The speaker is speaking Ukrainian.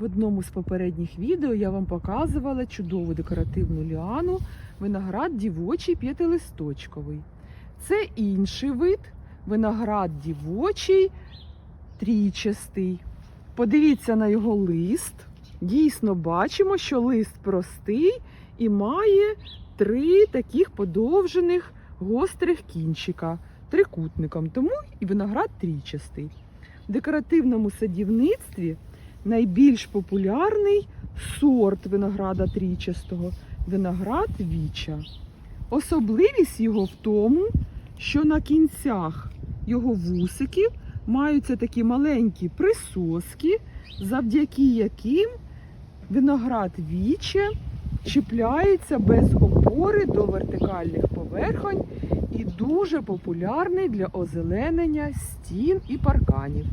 В одному з попередніх відео я вам показувала чудову декоративну ліану виноград дівочий п'ятилисточковий. Це інший вид виноград дівочий трічастий. Подивіться на його лист. Дійсно бачимо, що лист простий і має три таких подовжених гострих кінчика трикутником, тому і виноград трічастий. В декоративному садівництві найбільш популярний сорт винограда трічастого виноград віча. Особливість його в тому, що на кінцях його вусиків маються такі маленькі присоски, завдяки яким виноград віче чіпляється без опори до вертикальних поверхонь і дуже популярний для озеленення стін і парканів.